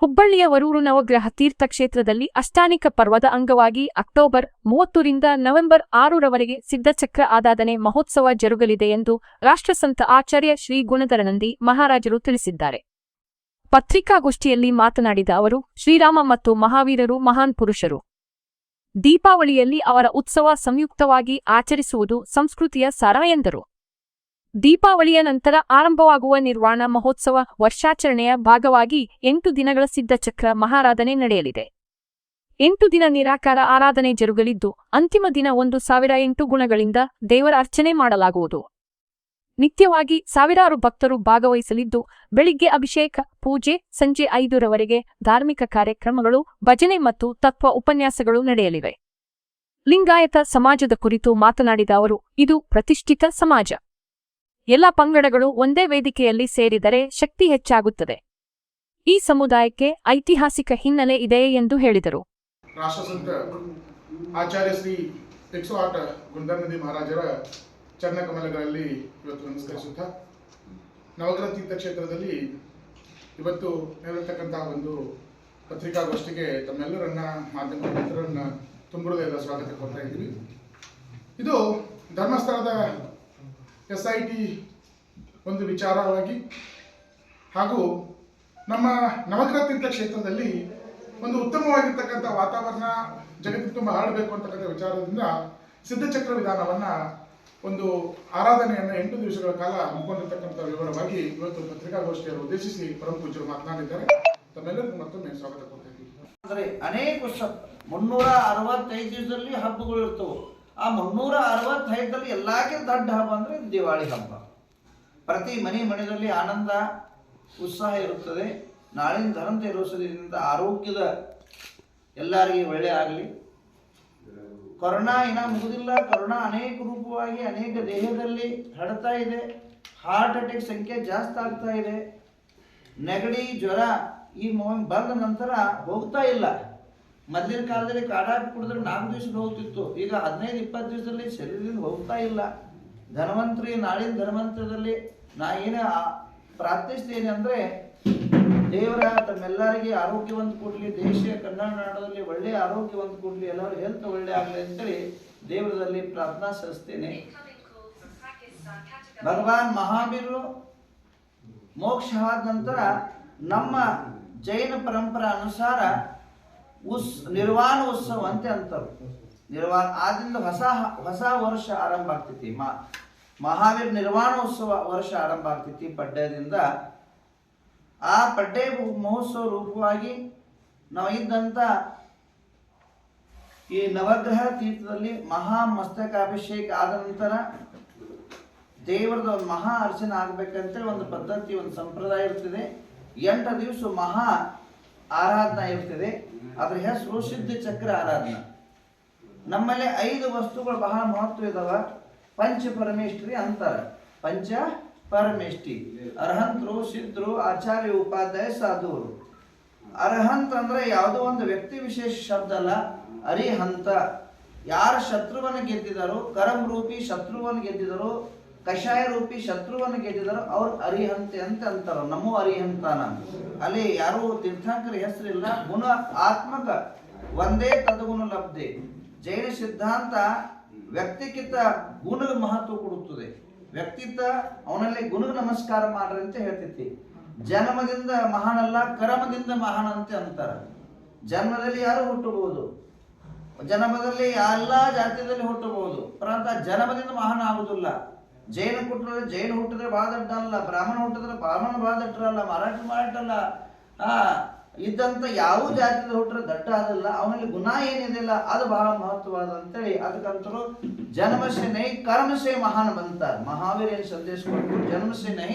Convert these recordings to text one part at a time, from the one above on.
ಹುಬ್ಬಳ್ಳಿಯ ವರೂರು ನವಗ್ರಹ ತೀರ್ಥಕ್ಷೇತ್ರದಲ್ಲಿ ಅಷ್ಟಾನಿಕ ಪರ್ವದ ಅಂಗವಾಗಿ ಅಕ್ಟೋಬರ್ ಮೂವತ್ತರಿಂದ ನವೆಂಬರ್ ಆರರವರೆಗೆ ಸಿದ್ಧಚಕ್ರ ಆದಾದನೆ ಮಹೋತ್ಸವ ಜರುಗಲಿದೆ ಎಂದು ರಾಷ್ಟ್ರಸಂತ ಆಚಾರ್ಯ ಶ್ರೀ ಗುಣಧರನಂದಿ ಮಹಾರಾಜರು ತಿಳಿಸಿದ್ದಾರೆ. ಪತ್ರಿಕಾಗೋಷ್ಠಿಯಲ್ಲಿ ಮಾತನಾಡಿದ ಅವರು, ಶ್ರೀರಾಮ ಮತ್ತು ಮಹಾವೀರರು ಮಹಾನ್ ಪುರುಷರು. ದೀಪಾವಳಿಯಲ್ಲಿ ಅವರ ಉತ್ಸವ ಸಂಯುಕ್ತವಾಗಿ ಆಚರಿಸುವುದು ಸಂಸ್ಕೃತಿಯ ಸಾರ ಎಂದರು. ದೀಪಾವಳಿಯ ನಂತರ ಆರಂಭವಾಗುವ ನಿರ್ವಾಣ ಮಹೋತ್ಸವ ವರ್ಷಾಚರಣೆಯ ಭಾಗವಾಗಿ ಎಂಟು ದಿನಗಳ ಸಿದ್ಧಚಕ್ರ ಮಹಾರಾಧನೆ ನಡೆಯಲಿದೆ. ಎಂಟು ದಿನ ನಿರಾಕಾರ ಆರಾಧನೆ ಜರುಗಲಿದ್ದು, ಅಂತಿಮ ದಿನ ಒಂದು ಸಾವಿರ ಎಂಟು ಗುಣಗಳಿಂದ ದೇವರ ಅರ್ಚನೆ ಮಾಡಲಾಗುವುದು. ನಿತ್ಯವಾಗಿ ಸಾವಿರಾರು ಭಕ್ತರು ಭಾಗವಹಿಸಲಿದ್ದು, ಬೆಳಿಗ್ಗೆ ಅಭಿಷೇಕ, ಪೂಜೆ, ಸಂಜೆ ಐದರವರೆಗೆ ಧಾರ್ಮಿಕ ಕಾರ್ಯಕ್ರಮಗಳು, ಭಜನೆ ಮತ್ತು ತತ್ವ ಉಪನ್ಯಾಸಗಳು ನಡೆಯಲಿವೆ. ಲಿಂಗಾಯತ ಸಮಾಜದ ಕುರಿತು ಮಾತನಾಡಿದ ಅವರು, ಇದು ಪ್ರತಿಷ್ಠಿತ ಸಮಾಜ. ಎಲ್ಲ ಪಂಗಡಗಳು ಒಂದೇ ವೇದಿಕೆಯಲ್ಲಿ ಸೇರಿದರೆ ಶಕ್ತಿ ಹೆಚ್ಚಾಗುತ್ತದೆ. ಈ ಸಮುದಾಯಕ್ಕೆ ಐತಿಹಾಸಿಕ ಹಿನ್ನೆಲೆ ಇದೆ ಎಂದು ಹೇಳಿದರು. ರಾಷ್ಟ್ರಸಂತ ಆಚಾರ್ಯ ಶ್ರೀ ಎಕ್ಸೋ ಆಟ ಗುಂಡನದಿ ಮಹಾರಾಜರ ಚರಣಕಮಲಗಳಲ್ಲಿ ಇವತ್ತು ನಮಸ್ಕರಿಸುತ್ತಾ ನವಗ್ರಹ ತೀರ್ಥಕ್ಷೇತ್ರದಲ್ಲಿ ಇವತ್ತು ನಡೆರತಕ್ಕಂಥ ಒಂದು ಪತ್ರಿಕಾಗೋಷ್ಠಿಗೆ ತಮ್ಮೆಲ್ಲರನ್ನ, ಮಾಧ್ಯಮ ಮಿತ್ರರನ್ನ ತುಂಬುವುದೆಲ್ಲ ಸ್ವಾಗತ ಕೊಡ್ತಾ ಇದ್ದೀವಿ. ಇದು ಧರ್ಮಸ್ಥಳದ ಎಸ್ ಐ ಟಿ ಒಂದು ವಿಚಾರವಾಗಿ ಹಾಗೂ ನಮ್ಮ ನವಗ್ರಹ ತೀರ್ಥಕ್ಷೇತ್ರದಲ್ಲಿ ಒಂದು ಉತ್ತಮವಾಗಿರ್ತಕ್ಕಂಥ ವಾತಾವರಣ ಜಗತ್ತು ತುಂಬ ಹರಡಬೇಕು ಅಂತಕ್ಕಂಥ ವಿಚಾರದಿಂದ ಸಿದ್ಧಚಕ್ರ ವಿಧಾನವನ್ನ ಒಂದು ಆರಾಧನೆಯನ್ನು ಎಂಟು ದಿವಸಗಳ ಕಾಲ ಹಮ್ಮಿಕೊಂಡಿರ್ತಕ್ಕಂಥ ವಿವರವಾಗಿ ಇವತ್ತು ಪತ್ರಿಕಾಗೋಷ್ಠಿಯನ್ನು ಉದ್ದೇಶಿಸಿ ಪರಮ ಪೂಜರು ಮಾತನಾಡಿದ್ದಾರೆ. ತಮ್ಮೆಲ್ಲರಿಗೂ ಮತ್ತೊಮ್ಮೆ ಸ್ವಾಗತ ಕೊಡ್ತಾ ಅಂದ್ರೆ ಅನೇಕ ವರ್ಷ, ಮುನ್ನೂರ ಅರವತ್ತೈದು ದಿವಸದಲ್ಲಿ ಹಬ್ಬಗಳು ಇರ್ತವೆ. ಆ ಮುನ್ನೂರ ಅರವತ್ತೈದರಲ್ಲಿ ಎಲ್ಲಕ್ಕಿಂತ ದೊಡ್ಡ ಹಬ್ಬ ಅಂದ್ರೆ ದಿವಾಳಿ ಹಬ್ಬ. ಪ್ರತಿ ಮನೆ ಮನೆಯಲ್ಲಿ ಆನಂದ, ಉತ್ಸಾಹ ಇರುತ್ತದೆ. ನಾಳಿನ ಧನಂತ ಇರುವುದರಿಂದ ಆರೋಗ್ಯದ ಎಲ್ಲರಿಗೂ ಒಳ್ಳೆ ಆಗಲಿ. ಕೊರೋನಾ ಇನ್ನ ಮುಗುದಿಲ್ಲ. ಕೊರೋನಾ ಅನೇಕ ರೂಪವಾಗಿ, ಅನೇಕ ದೇಹದಲ್ಲಿ ಹರಡ್ತಾ ಇದೆ. ಹಾರ್ಟ್ ಅಟ್ಯಾಕ್ ಸಂಖ್ಯೆ ಜಾಸ್ತಿ ಆಗ್ತಾ ಇದೆ. ನೆಗಡಿ, ಜ್ವರ ಈ ಬಂದ ನಂತರ ಹೋಗ್ತಾ ಇಲ್ಲ. ಮೊದಲಿನ ಕಾಲದಲ್ಲಿ ಕಾಡಾಪಿ ಕುಡಿದ್ರೆ ನಾಲ್ಕು ದಿವಸ ಹೋಗ್ತಿತ್ತು ಈಗ ಹದಿನೈದು, ಇಪ್ಪತ್ತು ದಿವಸದಲ್ಲಿ ಶರೀರದಿಂದ ಹೋಗ್ತಾ ಇಲ್ಲ. ಧನ್ವಂತರಿ, ನಾಳಿನ ಧನ್ವಂತರದಲ್ಲಿ ನಾ ಏನೇ ಪ್ರಾರ್ಥಿಸ್ತೇನೆ ಅಂದ್ರೆ ದೇವರ ತಮ್ಮೆಲ್ಲರಿಗೆ ಆರೋಗ್ಯವಂತ ಕೊಡ್ಲಿ ದೇಶ ಕನ್ನಡ ನಾಡದಲ್ಲಿ ಒಳ್ಳೆಯ ಆರೋಗ್ಯವಂತ ಕೊಡ್ಲಿ, ಎಲ್ಲರೂ ಹೆಲ್ತ್ ಒಳ್ಳೆ ಆಗಲಿ ಅಂತೇಳಿ ದೇವರದಲ್ಲಿ ಪ್ರಾರ್ಥನಾ ಸಲ್ಲಿಸ್ತೇನೆ. ಭಗವಾನ್ ಮಹಾವೀರು ಮೋಕ್ಷ ಆದ ನಂತರ ನಮ್ಮ ಜೈನ ಪರಂಪರೆ ಅನುಸಾರ ಉಸ್ ನಿರ್ವಾಣ ಉತ್ಸವ ಅಂತ ಅಂತಾರೆ ನಿರ್ವಾಣ ಆದ್ರಿಂದ ಹೊಸ ಹೊಸ ವರ್ಷ ಆರಂಭ ಆಗ್ತೈತಿ. ಮಾ, ಮಹಾವೀರ ನಿರ್ವಾಣ ಉತ್ಸವ ವರ್ಷ ಆರಂಭ ಆಗ್ತೈತಿ ಪಡ್ಡೆಯಿಂದ ಆ ಪಡ್ಡೆ ಮಹೋತ್ಸವ ರೂಪವಾಗಿ ನಾವು ಇದ್ದಂಥ ಈ ನವಗ್ರಹ ತೀರ್ಥದಲ್ಲಿ ಮಹಾ ಮಸ್ತಕಾಭಿಷೇಕ ಆದ ನಂತರ ದೇವರದ ಒಂದು ಮಹಾ ಅರ್ಚನೆ ಆಗ್ಬೇಕಂತೇಳಿ ಒಂದು ಪದ್ಧತಿ, ಒಂದು ಸಂಪ್ರದಾಯ ಇರ್ತದೆ. ಎಂಟು ದಿವಸ ಮಹಾ ಆರಾಧನಾ ಇರ್ತದೆ. ಅದ್ರ ಹೆಸರು ಸಿದ್ಧ ಚಕ್ರ ಆರಾಧನ. ನಮ್ಮಲ್ಲಿ ಐದು ವಸ್ತುಗಳು ಬಹಳ ಮಹತ್ವ ಇದಾವ. ಪಂಚ ಪರಮೇಶ್ವರಿ ಅಂತಾರೆ. ಪಂಚ ಪರಮೇಷ್ಠಿ. ಅರ್ಹಂತರು, ಸಿದ್ಧರು, ಆಚಾರ್ಯ, ಉಪಾಧ್ಯಾಯ ಸಾಧುವರು ಅರ್ಹಂತ ಅಂದ್ರೆ ಯಾವುದೋ ಒಂದು ವ್ಯಕ್ತಿ ವಿಶೇಷ ಶಬ್ದ ಅಲ್ಲ. ಅರಿಹಂತ. ಯಾರ ಶತ್ರುವನ್ನು ಗೆದ್ದಿದಾರೋ, ಕರಂ ರೂಪಿ ಶತ್ರುವನ್ನು ಗೆದ್ದಿದಾರೋ ಕಷಾಯ ರೂಪಿ ಶತ್ರುವನ್ನು ಗೆದ್ದಿದ್ದರು. ಅವ್ರು ಅರಿಹಂತೆ ಅಂತ ಅಂತಾರ. ನಮೋ ಅರಿಹಂತಾನ ಅಲ್ಲಿ ಯಾರು ತೀರ್ಥಂಕರ ಹೆಸರಿಲ್ಲ. ಗುಣ ಆತ್ಮಕ. ಒಂದೇ ತದಗುಣ ಲಬ್ಧಿ. ಜೈನ ಸಿದ್ಧಾಂತ ವ್ಯಕ್ತಿಗಿಂತ ಗುಣದ ಮಹತ್ವ ಕೊಡುತ್ತದೆ. ವ್ಯಕ್ತಿತ್ವ ಅವನಲ್ಲಿ ಗುಣ ನಮಸ್ಕಾರ ಮಾಡ್ರಿ ಅಂತ ಹೇಳ್ತೈತಿ. ಜನ್ಮದಿಂದ ಮಹಾನಲ್ಲ, ಕರ್ಮದಿಂದ ಮಹಾನ್ ಅಂತ ಅಂತಾರ. ಜನ್ಮದಲ್ಲಿ ಯಾರು ಹುಟ್ಟಬಹುದು? ಜನ್ಮದಲ್ಲಿ ಎಲ್ಲ ಜಾತಿಯಲ್ಲಿ ಹುಟ್ಟಬಹುದು. ಪರಂತ ಜನ್ಮದಿಂದ ಮಹಾನ್ ಆಗುದಿಲ್ಲ ಜೈನ ಕೊಟ್ಟರೆ ಜೈನ ಹುಟ್ಟಿದ್ರೆ ಭಾಳ ಅಲ್ಲ ಬ್ರಾಹ್ಮಣ ಹುಟ್ಟಿದ್ರೆ ಬ್ರಾಹ್ಮಣ ಬಾದಟ್ಟರಲ್ಲ ದೊಡ್ಡರಲ್ಲ, ಮರಾಠ ಮರಾಠಲ್ಲ ಆ ಇದ್ದಂಥ ಯಾವ ಜಾತಿದ ಹುಟ್ಟರೆ ದಡ್ಡ ಅದಲ್ಲ ಅವನಲ್ಲಿ ಗುಣ ಏನಿದೆಯಲ್ಲ, ಅದು ಬಹಳ ಮಹತ್ವವಾದ ಅಂತೇಳಿ ಅದಕ್ಕಂತರು ಜನ್ಮಸೆ ನೈ ಕರ್ಮಸೆ ಮಹಾನ್ ಬಂತಾರ. ಮಹಾವೀರ ಏನು ಸಂದೇಶ ಕೊಟ್ಟು ಜನ್ಮಸೆ ನೈ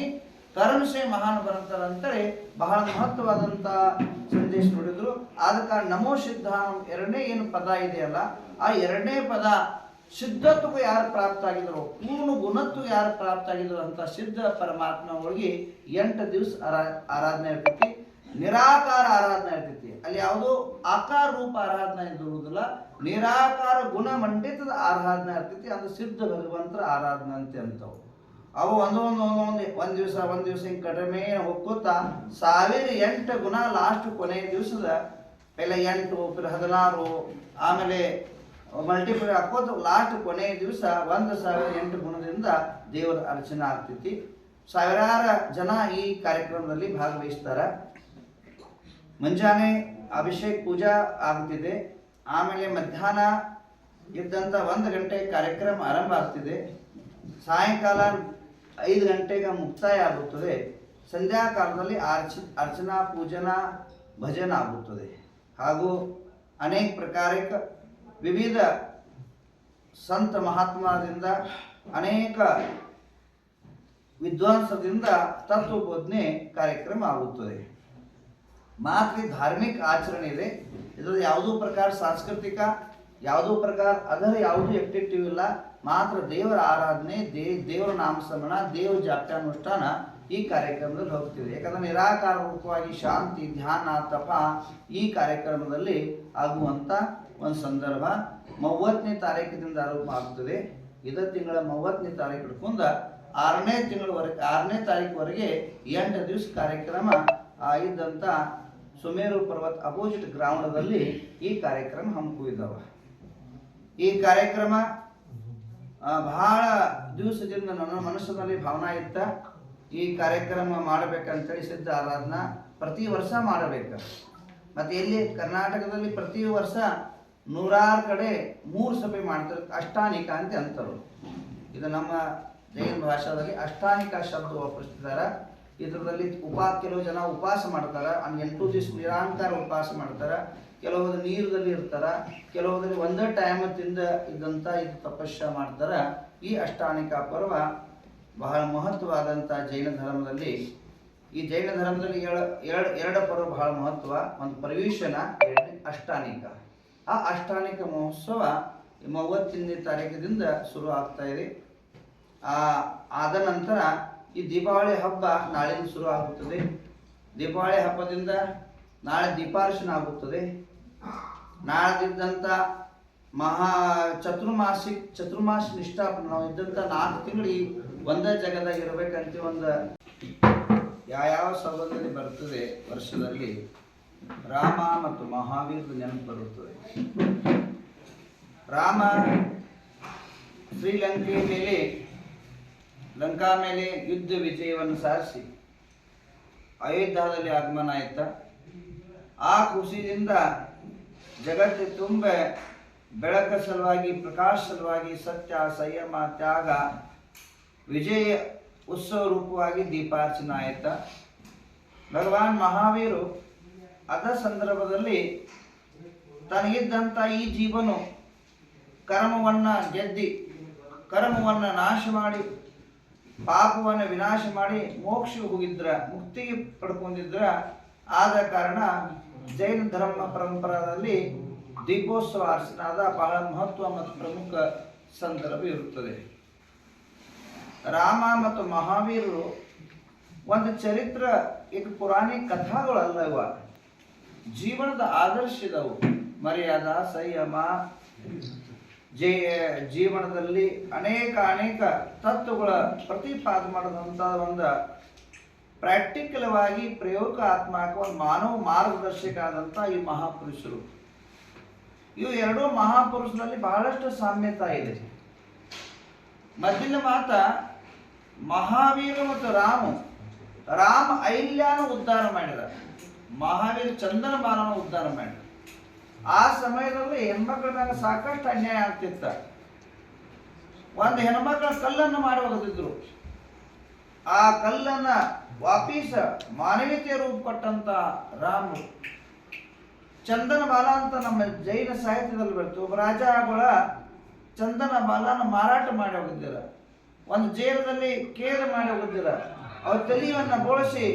ಕರ್ಮಸೆ ಮಹಾನ್ ಬಂತಾರ ಅಂತೇಳಿ ಬಹಳ ಮಹತ್ವವಾದಂತ ಸಂದೇಶ ನೋಡಿದ್ರು. ಆದ ಕಾರಣ ನಮೋ ಸಿದ್ಧಾಂ ಎರಡನೇ ಏನು ಪದ ಇದೆಯಲ್ಲ, ಆ ಎರಡನೇ ಪದ ಸಿದ್ಧತ್ವಕ್ಕೂ ಯಾರು ಪ್ರಾಪ್ತ ಆಗಿದ್ರು ಪೂರ್ಣ ಗುಣತ್ವ ಯಾರು ಪ್ರಾಪ್ತ ಆಗಿದ್ರು ಅಂತ ಸಿದ್ಧ ಪರಮಾತ್ಮ ಒಳಗೆ ಎಂಟು ದಿವಸ ಆರಾ, ಆರಾಧನೆ ಇರ್ತೈತಿ. ನಿರಾಕಾರ ಆರಾಧನೆ ಇರ್ತೈತಿ. ಅಲ್ಲಿ ಯಾವುದೋ ಆಕಾರ ರೂಪ ಆರಾಧನೆ ಇರುವುದಿಲ್ಲ ನಿರಾಕಾರ ಗುಣ ಮಂಡಿತದ ಆರಾಧನೆ ಇರ್ತೈತಿ. ಅದು ಸಿದ್ಧ ಭಗವಂತರ ಆರಾಧನೆ ಅಂತೆ ಅಂತವು. ಅವು ಒಂದೊಂದು ಒಂದೊಂದು ಒಂದು ದಿವಸ ಒಂದು ದಿವಸ ಹಿಂಗೆ ಕಡಿಮೆ ಹೋಗ್ಕೋತಾ ಸಾವಿರ ಎಂಟು ಗುಣ ಲಾಸ್ಟ್ ಕೊನೆಯ ದಿವಸದ ಎಲ್ಲ ಎಂಟು ಹದಿನಾರು, ಆಮೇಲೆ ಮಲ್ಟಿಪಲ್ ಹಾಕೋದು ಲಾಸ್ಟ್ ಕೊನೆಯ ದಿವಸ ಒಂದು ಸಾವಿರ ಎಂಟು ಗುಣದಿಂದ ದೇವರ ಅರ್ಚನೆ ಆಗ್ತೈತಿ. ಸಾವಿರಾರು ಜನ ಈ ಕಾರ್ಯಕ್ರಮದಲ್ಲಿ ಭಾಗವಹಿಸ್ತಾರ. ಮುಂಜಾನೆ ಅಭಿಷೇಕ್ ಪೂಜಾ ಆಗ್ತಿದೆ. ಆಮೇಲೆ ಮಧ್ಯಾಹ್ನ ಇದ್ದಂಥ ಒಂದು ಗಂಟೆ ಕಾರ್ಯಕ್ರಮ ಆರಂಭ ಆಗ್ತಿದೆ. ಸಾಯಂಕಾಲ ಐದು ಗಂಟೆಗೆ ಮುಕ್ತಾಯ ಆಗುತ್ತದೆ. ಸಂಧ್ಯಾಕಾಲದಲ್ಲಿ ಅರ್ಚ ಅರ್ಚನಾ, ಪೂಜನಾ, ಭಜನ ಆಗುತ್ತದೆ. ಹಾಗೂ ಅನೇಕ ಪ್ರಕಾರಕ ವಿವಿಧ ಸಂತ ಮಹಾತ್ಮರಿಂದ ಅನೇಕ ವಿದ್ವಾಂಸದಿಂದ ತತ್ವಬೋಧನೆ ಕಾರ್ಯಕ್ರಮ ಆಗುತ್ತದೆ. ಮಾತ್ರ ಧಾರ್ಮಿಕ ಆಚರಣೆ ಇದೆ. ಇದರಲ್ಲಿ ಯಾವುದೋ ಪ್ರಕಾರ ಸಾಂಸ್ಕೃತಿಕ, ಯಾವುದೋ ಪ್ರಕಾರ ಅದರ ಯಾವುದೂ ಎಫೆಕ್ಟಿವ್ ಇಲ್ಲ. ಮಾತ್ರ ದೇವರ ಆರಾಧನೆ, ದೇ, ದೇವರ ನಾಮಸ್ಮರಣ, ದೇವರ ಜಾಪ್ಯಾನುಷ್ಠಾನ ಈ ಕಾರ್ಯಕ್ರಮದಲ್ಲಿ ಹೋಗ್ತೀವಿ. ಯಾಕಂದ್ರೆ ನಿರಾಕಾರ ರೂಪವಾಗಿ ಶಾಂತಿ, ಧ್ಯಾನ, ತಪ ಈ ಕಾರ್ಯಕ್ರಮದಲ್ಲಿ ಆಗುವಂಥ ಒಂದು ಸಂದರ್ಭ ಮೂವತ್ತನೇ ತಾರೀಕಿನಿಂದ ಆರಂಭ ಆಗ್ತದೆ. ಇದ ತಿಂಗಳ ಮೂವತ್ತನೇ ತಾರೀಕು ಹಿಡ್ಕೊಂಡ ಆರನೇ ತಿಂಗಳವರೆಗೆ ಆರನೇ ತಾರೀಕುವರೆಗೆ ಎಂಟು ದಿವಸ ಕಾರ್ಯಕ್ರಮ ಇದ್ದಂಥ ಸುಮೇರು ಪರ್ವತ್ ಅಪೋಸಿಟ್ ಗ್ರೌಂಡದಲ್ಲಿ ಈ ಕಾರ್ಯಕ್ರಮ ಹಮ್ಮಿಕೊಂಡಿದ್ದವ. ಈ ಕಾರ್ಯಕ್ರಮ ಬಹಳ ದಿವಸದಿಂದ ನನ್ನ ಮನಸ್ಸಿನಲ್ಲಿ ಭಾವನಾ ಇತ್ತ ಈ ಕಾರ್ಯಕ್ರಮ ಮಾಡಬೇಕಂತೇಳಿ ಸಿದ್ಧ ಆರಾಧನಾ ಪ್ರತಿ ವರ್ಷ ಮಾಡಬೇಕು. ಮತ್ತು ಇಲ್ಲಿ ಕರ್ನಾಟಕದಲ್ಲಿ ಪ್ರತಿ ವರ್ಷ ನೂರಾರು ಕಡೆ ಮೂರು ಸಭೆ ಮಾಡ್ತಾರೆ ಅಷ್ಟಾನಿಕ ಅಂತ ಅಂತರು. ಇದು ನಮ್ಮ ಜೈನ ಭಾಷಾದಲ್ಲಿ ಅಷ್ಟಾನಿಕ ಶಬ್ದ ವಾಪರಿಸ್ತಿದ್ದಾರೆ ಇದರಲ್ಲಿ ಉಪಾ, ಕೆಲವು ಜನ ಉಪವಾಸ ಮಾಡ್ತಾರೆ ಎಂಟು ದಿವಸ ನಿರಾಂಕಾರ ಉಪವಾಸ ಮಾಡ್ತಾರೆ. ಕೆಲವೊಂದು ನೀರದಲ್ಲಿ ಇರ್ತಾರ ಕೆಲವೊಂದಲ್ಲಿ ಒಂದೇ ಟೈಮ್ ತಿಂದ ಇದ್ದಂಥ ಇದು ತಪಸ್ಸ ಮಾಡ್ತಾರೆ. ಈ ಅಷ್ಟಾನಿಕ ಪರ್ವ ಬಹಳ ಮಹತ್ವವಾದಂಥ ಜೈನ ಧರ್ಮದಲ್ಲಿ, ಈ ಜೈನ ಧರ್ಮದಲ್ಲಿ ಎರಡು ಎರಡು ಪರ್ವ ಬಹಳ ಮಹತ್ವ, ಒಂದು ಪ್ರವೇಶನ ಎರಡನೇ ಅಷ್ಟಾನಿಕ. ಆ ಅಷ್ಟಾನಿಕ ಮಹೋತ್ಸವ ಮೂವತ್ತನೇ ತಾರೀಕಿನಿಂದ ಶುರು ಆಗ್ತಾ ಇದೆ. ಆ, ಆದ ನಂತರ ಈ ದೀಪಾವಳಿ ಹಬ್ಬ ನಾಳೆಯಿಂದ ಶುರು ಆಗುತ್ತದೆ. ದೀಪಾವಳಿ ಹಬ್ಬದಿಂದ ನಾಳೆ ದೀಪಾರ್ಚನೆ ಆಗುತ್ತದೆ. ನಾಳೆದಿದ್ದಂಥ ಮಹಾ ಚತುರ್ಮಾಸಿಕ್ ಚತುರ್ಮಾಸ ನಿಷ್ಠಾಪನ ನಾವು ಇದ್ದಂಥ ನಾಲ್ಕು ತಿಂಗಳು ಈ ಒಂದೇ ಜಗದಾಗ ಇರಬೇಕಂತ ಒಂದು ಯಾವ್ಯಾವ ಸಂಬಂಧದಲ್ಲಿ ಬರ್ತದೆ ವರ್ಷದಲ್ಲಿ ರಾಮ ಮತ್ತು ಮಹಾವೀರದ ನೆನಪು ಬರುತ್ತದೆ. ರಾಮ ಶ್ರೀಲಂಕೆಯ ಮೇಲೆ, ಲಂಕಾ ಮೇಲೆ ಯುದ್ಧ ವಿಜಯವನ್ನು ಸಾರಿಸಿ ಅಯೋಧ್ಯದಲ್ಲಿ ಆಗಮನ ಆಯ್ತ. ಆ ಖುಷಿಯಿಂದ ಜಗತ್ತು ತುಂಬ ಬೆಳಕ ಸಲುವಾಗಿ, ಪ್ರಕಾಶ ಸಲುವಾಗಿ ಸತ್ಯ, ಸಂಯಮ, ತ್ಯಾಗ ವಿಜಯ ಉತ್ಸವ ರೂಪವಾಗಿ ದೀಪಾರ್ಚನೆ ಆಯ್ತ ಭಗವಾನ್ ಮಹಾವೀರು ಅದ ಸಂದರ್ಭದಲ್ಲಿ ತನಗಿದ್ದಂಥ ಈ ಜೀವನು ಕರ್ಮವನ್ನು ಗೆದ್ದಿ, ಕರ್ಮವನ್ನು ನಾಶ ಮಾಡಿ, ಪಾಪವನ್ನು ವಿನಾಶ ಮಾಡಿ ಮೋಕ್ಷ ಹೋಗಿದ್ರ, ಮುಕ್ತಿಗೆ ಪಡ್ಕೊಂಡಿದ್ರ. ಆದ ಕಾರಣ ಜೈನ ಧರ್ಮ ಪರಂಪರಾದಲ್ಲಿ ದೀಪೋತ್ಸವ ಅರ್ಚನಾದ ಬಹಳ ಮಹತ್ವ ಮತ್ತು ಪ್ರಮುಖ ಸಂದರ್ಭ ಇರುತ್ತದೆ. ರಾಮ ಮತ್ತು ಮಹಾವೀರರು ಒಂದು ಚರಿತ್ರ, ಇದು ಪುರಾಣಿ ಕಥಾಗಳಲ್ಲ ಇವ ಜೀವನದ ಆದರ್ಶ ಇದಾವು. ಮರ್ಯಾದ, ಸಂಯಮ ಜಯ ಜೀವನದಲ್ಲಿ ಅನೇಕ ಅನೇಕ ತತ್ವಗಳ ಪ್ರತಿಪಾದ ಮಾಡಿದಂಥ ಒಂದು ಪ್ರಾಕ್ಟಿಕಲ್ವಾಗಿ ಪ್ರಯೋಗ ಆತ್ಮಕ ಒಂದು ಮಾನವ ಮಾರ್ಗದರ್ಶಕ ಆದಂಥ ಈ ಮಹಾಪುರುಷರು. ಇವು ಎರಡೂ ಮಹಾಪುರುಷರಲ್ಲಿ ಬಹಳಷ್ಟು ಸಾಮ್ಯತೆ ಇದೆ. ಮೊದಲಿನ ಮಾತ ಮಹಾವೀರ ಮತ್ತು ರಾಮ ರಾಮ ಐಲ್ಯಾನ ಉದ್ಧಾರ ಮಾಡಿದ. ಮಹಾವೀರ ಚಂದನ ಬಾಲನ ಉದ್ಧಾರ ಮಾಡಿದ. ಆ ಸಮಯದಲ್ಲಿ ಹೆಣ್ಮಕ್ಳ ಮೇಲೆ ಸಾಕಷ್ಟು ಅನ್ಯಾಯ ಆಗ್ತಿತ್ತ. ಒಂದು ಹೆಣ್ಮಕ್ಳ ಕಲ್ಲನ್ನು ಮಾಡಿ ಹೋಗದಿದ್ರು ಆ ಕಲ್ಲನ್ನ ವಾಪೀಸ ಮಾನವೀಯತೆಯ ರೂಪ ಕೊಟ್ಟಂತ ರಾಮ ಚಂದನ ಬಾಲ ಅಂತ ನಮ್ಮ ಜೈನ ಸಾಹಿತ್ಯದಲ್ಲಿ ಬರ್ತು ಒಬ್ಬ ಆಗೋಳ ಚಂದನ ಬಾಲನ ಮಾರಾಟ ಮಾಡಿ ಹೋಗಿದ್ದೀರ ಒಂದು ಜೇಲದಲ್ಲಿ ಕೇರ್ ಮಾಡಿ ಹೋಗಿದ್ದೀರ ಅವ್ರ ತಲೆಯನ್ನ ಬೋಳಿಸಿ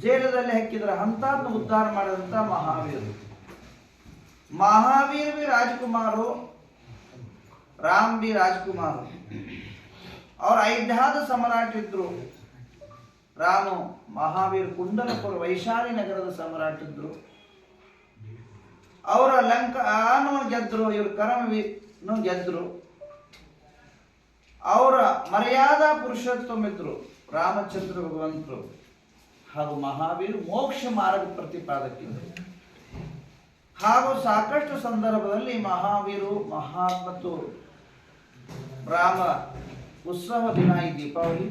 ಜೇಲದಲ್ಲಿ ಹಾಕಿದ್ರ. ಅಂಥದ್ದು ಉದ್ಧಾರ ಮಾಡಿದಂಥ ಮಹಾವೀರರು ಮಹಾವೀರ್ ಬಿ ರಾಜ್ಕುಮಾರು, ರಾಮ್ ಬಿ ರಾಜ್ಕುಮಾರ್. ಅವ್ರ ಐದ್ಯಾದ ಸಮ್ರಾಟ್ ಇದ್ರು. ರಾಮು ಮಹಾವೀರ್ ಕುಂಡಲಪುರ ವೈಶಾಲಿ ನಗರದ ಸಮ್ರಾಟ್ ಇದ್ರು. ಅವರ ಲಂಕಾನು ಗೆದ್ರು, ಇವರು ಕರಮವಿನು ಗೆದ್ರು. ಅವರ ಮರ್ಯಾದಾ ಪುರುಷೋತ್ತಮಿದ್ರು ರಾಮಚಂದ್ರ ಭಗವಂತರು ಹಾಗೂ ಮಹಾವೀರ ಮೋಕ್ಷ ಮಾರ್ಗ ಪ್ರತಿಪಾದಕಿದ್ರು ಹಾಗೂ ಸಾಕಷ್ಟು ಸಂದರ್ಭದಲ್ಲಿ ಮಹಾವೀರು ಮಹಾ ಮತ್ತು ರಾಮ ಉತ್ಸವ ದಿನ ಈ ದೀಪಾವಳಿ.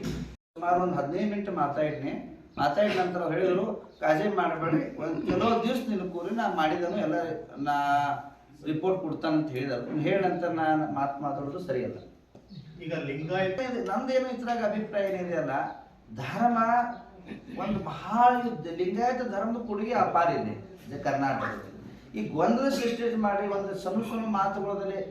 ಸುಮಾರು ಒಂದು ಹದಿನೈದು ಮಿನಿಟ್ ಮಾತಾಡಿದ್ನಿ ಮಾತಾಡಿದ ನಂತರ ಹೇಳಿದರು, ಕಾಜೆ ಮಾಡಬೇಡಿ. ಒಂದು ಕೆಲವು ದಿವಸ ನಿನ್ನ ಕೂರಿ, ನಾನು ಮಾಡಿದನು ಎಲ್ಲ ನಾ ರಿಪೋರ್ಟ್ ಕೊಡ್ತಾನಂತ ಹೇಳಿದರು. ಹೇಳಂತ ನಾನು ಮಾತು ಮಾತಾಡೋದು ಸರಿಯಲ್ಲ. ಈಗ ಲಿಂಗಾಯತ ನಂದೇನು ಇದ್ರಾಗ ಅಭಿಪ್ರಾಯ ಏನಿದೆ ಅಲ್ಲ, ಧರ್ಮ ಒಂದು ಬಹಳ ಲಿಂಗಾಯತ ಧರ್ಮದ ಕೊಡುಗೆ ಅಪಾರ ಇದೆ. ಕರ್ನಾಟಕ ಕರ್ನಾಟಕದಲ್ಲಿ. ಈ ಗೊಂದಲ ಸೃಷ್ಟಿ ಮಾಡಿ, ಒಂದು ಸಣ್ಣ ಮಾತುಗಳಲ್ಲಿ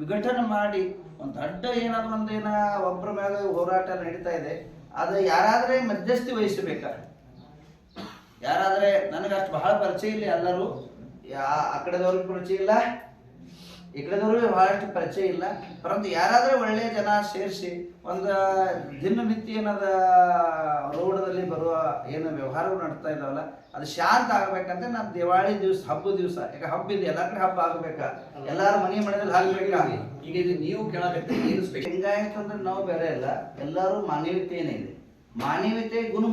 ವಿಘಟನೆ ಮಾಡಿ, ಒಂದು ದೊಡ್ಡ ಏನಾದ್ರು ಒಂದು ಏನ ಒಬ್ಬರ ಮೇಲೆ ಹೋರಾಟ ನಡೀತಾ ಇದೆ. ಅದು ಯಾರಾದ್ರೆ ಮಧ್ಯಸ್ಥಿ ವಹಿಸಬೇಕ ಯಾರಾದ್ರೆ ನನಗೆ ಅಷ್ಟು ಬಹಳ ಪರಿಚಯ ಇಲ್ಲ ಎಲ್ಲರೂ, ಯಾ, ಆ ಕಡೆದವ್ರಿಗೆ ಪರಿಚಯ ಇಲ್ಲ. ಈ ಕಡೆದವ್ರಿಗೆ ಬಹಳಷ್ಟು ಪರಿಚಯ ಇಲ್ಲ. ಪರಂತು ಯಾರಾದರೂ ಒಳ್ಳೆಯ ಜನ ಸೇರಿಸಿ ಒಂದು ದಿನನಿತ್ಯ ಏನದ ರೋಡದಲ್ಲಿ ಬರುವ ಏನು ವ್ಯವಹಾರಗಳು ನಡ್ತಾ ಇದ್ದಾವಲ್ಲ ಅದು ಶಾಂತ ಆಗ್ಬೇಕಂತ ನಾವು ದಿವಾಳಿ ದಿವಸ ಹಬ್ಬದ ದಿವಸ, ಯಾಕೆ ಹಬ್ಬ ಇದೆ ಎಲ್ಲ ಕಡೆ ಹಬ್ಬ ಆಗ್ಬೇಕಾ. ಎಲ್ಲಾರ ಮನೆ ಮನೆಯಲ್ಲಿ ಆಗ್ಬೇಕಾ. ಈಗ ಇದು ನೀವು ಕೇಳಬೇಕು ಲಿಂಗಾಯತ ಅಂದ್ರೆ ನಾವು ಬೇರೆ ಇಲ್ಲ, ಎಲ್ಲರೂ ಮಾನವೀಯತೆಯೇ ಇದೆ. ಮಾನವೀಯತೆ ಗುಣ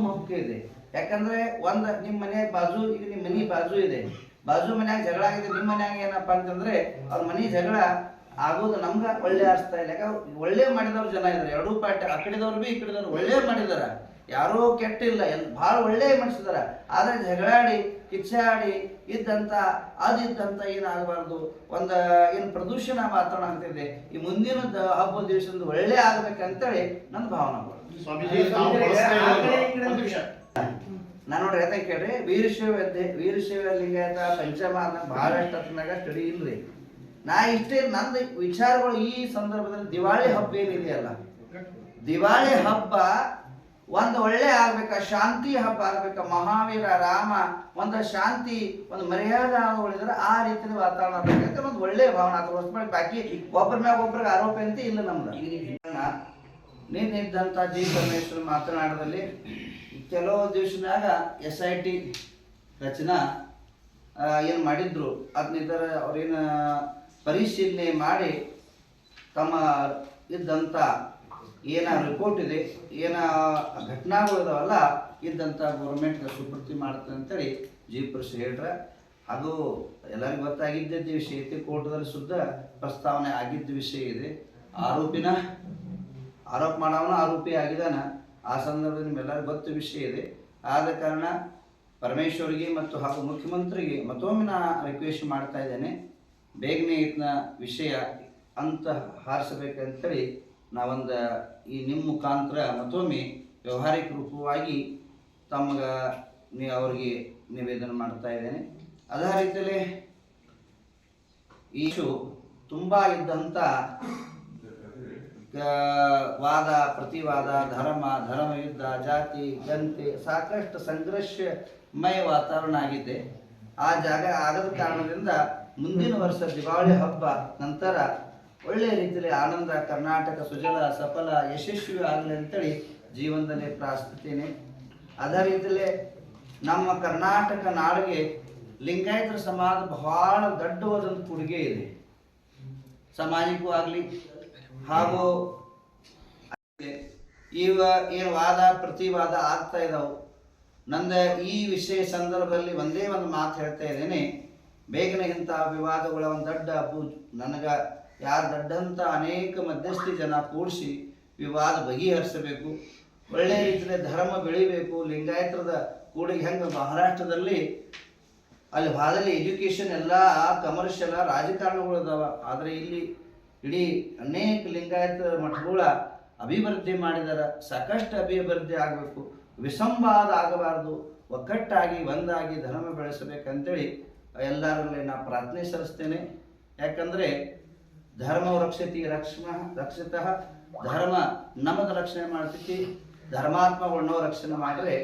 ಇದೆ. ಯಾಕಂದ್ರೆ ಒಂದು ನಿಮ್ಮ ಮನೆ ಬಾಜು, ಈಗ ನಿಮ್ಮ ಮನೆ ಬಾಜು ಇದೆ. ಬಾಜು ಮನ್ಯಾಗ ಜಗಳ ಆಗಿದೆ ನಿಮ್ಮ ಮನ್ಯಾಗ ಏನಪ್ಪಾ ಅಂತಂದ್ರೆ ಅವ್ರ ಮನಿ ಜಗಳ ಆಗೋದು ನಮ್ಗ ಒಳ್ಳೆ ಅನಿಸ್ತಾ ಇಲ್ಲ. ಯಾಕಂದ್ರೆ ಒಳ್ಳೆ ಮಾಡಿದವ್ರು ಜನ ಇದಾರೆ. ಎರಡೂ ಪಾರ್ಟಿ ಆ ಕಡೆದವ್ರು ಬಿ ಈ ಕಡೆದವ್ರು ಒಳ್ಳೆ ಮಾಡಿದಾರ. ಯಾರೋ ಕೆಟ್ಟಿಲ್ಲ. ಎಲ್ ಭಾಳ ಒಳ್ಳೆ ಮಾಡಿಸಿದಾರ. ಆದ್ರೆ ಜಗಳಾಡಿ ಕಿಚ್ಚಾಡಿ ಇದ್ದಂತ ಅದಿದ್ದಂತ ಏನಾಗಬಾರ್ದು. ಒಂದ ಏನು ಪ್ರದೂಷಣ ವಾತಾವರಣ ಆಗ್ತಿದೆ. ಈ ಮುಂದಿನ ದ- ಹಬ್ಬ ದಿವಸದ ಒಳ್ಳೆ ಆಗ್ಬೇಕಂತೇಳಿ ನನ್ನ ಭಾವನೆ. ನಾನು ನೋಡ್ರಿ, ಅದ ಕೇಳ್ರಿ ವೀರಶೈವ ವೀರಶೈವ ಲಿಂಗಾಯತ ಪಂಚಮ ಅನ್ನೋ ಬಹಳಷ್ಟು ಅದ್ನಾಗ ಸ್ಟಡಿ ಇಲ್ರಿ. ನಾ ಇಷ್ಟೇ, ನಂದು ವಿಚಾರಗಳು ಈ ಸಂದರ್ಭದಲ್ಲಿ ದಿವಾಳಿ ಹಬ್ಬ ಏನಿದೆಯಲ್ಲ ದಿವಾಳಿ ಹಬ್ಬ ಒಂದು ಒಳ್ಳೆ ಆಗ್ಬೇಕ? ಶಾಂತಿ ಹಬ್ಬ ಆಗ್ಬೇಕ? ಮಹಾವೀರ, ರಾಮ ಒಂದು ಶಾಂತಿ, ಒಂದು ಮರ್ಯಾದೆ ಉಳಿದ್ರೆ ಆ ರೀತಿಯ ವಾತಾವರಣ ಆಗ್ಬೇಕಂತ ಒಂದು ಒಳ್ಳೆ ಭಾವನಾ ಅಥವಾ ಬಾಕಿ ಒಬ್ಬರ ಮ್ಯಾಗ ಒಬ್ರಿಗೆ ಆರೋಪ ಅಂತ ಇಲ್ಲ ನಮ್ದು. ನಿನ್ನಿದ್ದಂಥ ಜಿ ಪರಮೇಶ್ವರ್ ಮಾತನಾಡದಲ್ಲಿ ಕೆಲವು ದಿವಸನಾಗ ಎಸ್ ಐ ಟಿ ರಚನಾ ಏನು ಮಾಡಿದ್ರು. ಅದನ್ನಿದ್ದರ ಅವ್ರೇನು ಪರಿಶೀಲನೆ ಮಾಡಿ ತಮ್ಮ ಇದ್ದಂಥ ಏನ ರಿಪೋರ್ಟ್ ಇದೆ, ಏನ ಘಟನಾಗಳು ಇದಾವಲ್ಲ ಇದ್ದಂಥ ಗೌರ್ಮೆಂಟ್ಗೆ ಸುಪೃತಿ ಮಾಡ್ತದೆ ಅಂತೇಳಿ ಜಿ ಪುರುಷ ಹೇಳ್ರ. ಅದು ಎಲ್ಲರಿಗೂ ಗೊತ್ತಾಗಿದ್ದ ವಿಷಯ ಐತಿ ಕೋರ್ಟ್ದಲ್ಲಿ ಶುದ್ಧ ಪ್ರಸ್ತಾವನೆ ಆಗಿದ್ದ ವಿಷಯ ಇದೆ. ಆರೋಪಿನ ಆರೋಪ ಮಾಡವನ ಆರೋಪಿ ಆಗಿದಾನ ಆ ಸಂದರ್ಭದಲ್ಲಿ ನಿಮ್ಮೆಲ್ಲರಿಗೂ ಗೊತ್ತು ವಿಷಯ ಇದೆ. ಆದ ಕಾರಣ ಪರಮೇಶ್ವರಿಗೆ ಮತ್ತು ಹಾಗೂ ಮುಖ್ಯಮಂತ್ರಿಗೆ ಮತ್ತೊಮ್ಮೆ ನಾ ರಿಕ್ವೆಸ್ಟ್ ಮಾಡ್ತಾ ಇದ್ದೇನೆ. ಬೇಗನೆ ಇದನ್ನ ವಿಷಯ ಅಂತ ಹಾರಿಸಬೇಕಂತೇಳಿ ನಾವೊಂದು ಈ ನಿಮ್ಮ ಮುಖಾಂತರ ಮತ್ತೊಮ್ಮೆ ವ್ಯವಹಾರಿಕ ರೂಪವಾಗಿ ತಮ್ಗೆ ನೀ ಅವರಿಗೆ ನಿವೇದನೆ ಮಾಡ್ತಾ ಇದ್ದೇನೆ. ಅದೇ ರೀತಿಯಲ್ಲಿ ಈಶು ತುಂಬ ಇದ್ದಂಥ ವಾದ, ಪ್ರತಿವಾದ, ಧರ್ಮ ಧರ್ಮ ಯುದ್ಧ ಜಾತಿ ಗಂತೆ ಸಾಕಷ್ಟು ಸಂಘರ್ಷಮಯ ವಾತಾವರಣ ಆಗಿದೆ. ಆ ಜಾಗ ಆಗದ ಕಾರಣದಿಂದ ಮುಂದಿನ ವರ್ಷ ದಿವಾಳಿ ಹಬ್ಬ, ನಂತರ ಒಳ್ಳೆಯ ರೀತಿಯಲ್ಲಿ ಆನಂದ, ಕರ್ನಾಟಕ ಸುಜಲ, ಸಫಲ, ಯಶಸ್ವಿ ಆಗಲಿ ಅಂತೇಳಿ ಜೀವನದಲ್ಲಿ ಪ್ರಾರ್ಥಿಸ್ತೇನೆ ಅದೇ ರೀತಿಯಲ್ಲಿ ನಮ್ಮ ಕರ್ನಾಟಕ ನಾಡಿಗೆ ಲಿಂಗಾಯತರ ಸಮಾಜ ಬಹಳ ದೊಡ್ಡವಾದ ಕೊಡುಗೆ ಇದೆ. ಸಮಾಜಕ್ಕೂ ಆಗಲಿ ಹಾಗೂ ಈಗ ಏನು ವಾದ, ಪ್ರತಿವಾದ ಆಗ್ತಾ ಇದಾವು. ನಂದ ಈ ವಿಷಯ ಸಂದರ್ಭದಲ್ಲಿ ಒಂದೇ ಒಂದು ಮಾತು ಹೇಳ್ತಾ ಇದ್ದೇನೆ. ಬೇಗನೆ ಇಂತಹ ವಿವಾದಗಳ ಒಂದು ದೊಡ್ಡ ಪೂ ನನಗ ಯಾರು ದೊಡ್ಡಂತ ಅನೇಕ ಮಧ್ಯಸ್ಥಿ ಜನ ಕೂಡಿಸಿ ವಿವಾದ ಬಗೆಹರಿಸಬೇಕು. ಒಳ್ಳೆ ರೀತಿಯಲ್ಲಿ ಧರ್ಮ ಬೆಳಿಬೇಕು. ಲಿಂಗಾಯತರದ ಕೂಡಿಗೆ ಹೆಂಗೆ ಮಹಾರಾಷ್ಟ್ರದಲ್ಲಿ ಅಲ್ಲಿ ಭಾಗದಲ್ಲಿ ಎಜುಕೇಶನ್ ಎಲ್ಲ, ಕಮರ್ಷಿಯಲ್, ರಾಜಕಾರಣಗಳು ಅದಾವ ಆದರೆ ಇಲ್ಲಿ ಇಡೀ ಅನೇಕ ಲಿಂಗಾಯತ ಮಠಗಳ ಅಭಿವೃದ್ಧಿ ಮಾಡಿದಾರ ಸಾಕಷ್ಟು ಅಭಿವೃದ್ಧಿ ಆಗಬೇಕು. ವಿಸಂವಾದ ಆಗಬಾರ್ದು. ಒಗ್ಗಟ್ಟಾಗಿ, ಒಂದಾಗಿ ಧರ್ಮ ಬೆಳೆಸಬೇಕಂತೇಳಿ ಎಲ್ಲರಲ್ಲಿ ನಾ ಪ್ರಾರ್ಥನೆ ಸಲ್ಲಿಸ್ತೇನೆ. ಯಾಕಂದರೆ ಧರ್ಮ ರಕ್ಷತಿ ರಕ್ಷಣ ರಕ್ಷಿತ. ಧರ್ಮ ನಮಗೆ ರಕ್ಷಣೆ ಮಾಡ್ತೈತಿ. ಧರ್ಮಾತ್ಮಗಳನ್ನೋ ರಕ್ಷಣೆ ಮಾಡಿದ್ರೆ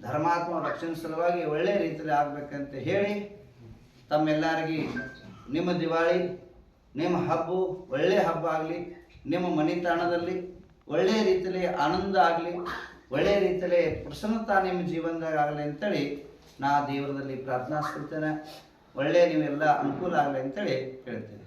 ಧರ್ಮಾತ್ಮ ರಕ್ಷಣೆ ಸಲುವಾಗಿ ಒಳ್ಳೆಯ ರೀತಿಯಲ್ಲಿ ಆಗಬೇಕಂತ ಹೇಳಿ ತಮ್ಮೆಲ್ಲರಿಗೆ ನಿಮ್ಮ ದಿವಾಳಿ. ನಿಮ್ಮ ಹಬ್ಬ ಒಳ್ಳೆಯ ಹಬ್ಬ ಆಗಲಿ, ನಿಮ್ಮ ಮನೆತನದಲ್ಲಿ ಒಳ್ಳೆಯ ರೀತಿಯಲ್ಲಿ ಆನಂದ ಆಗಲಿ ಒಳ್ಳೆಯ ರೀತಿಯಲ್ಲಿ ಪ್ರಸನ್ನತ ನಿಮ್ಮ ಜೀವನದಾಗ ಆಗಲಿ ಅಂತೇಳಿ ನಾ ದೇವರದಲ್ಲಿ ಪ್ರಾರ್ಥನಾಸ್ಕೊಳ್ತೇನೆ ಒಳ್ಳೆಯ ನೀವೆಲ್ಲ ಅನುಕೂಲ ಆಗಲಿ ಅಂತೇಳಿ ಹೇಳ್ತೇನೆ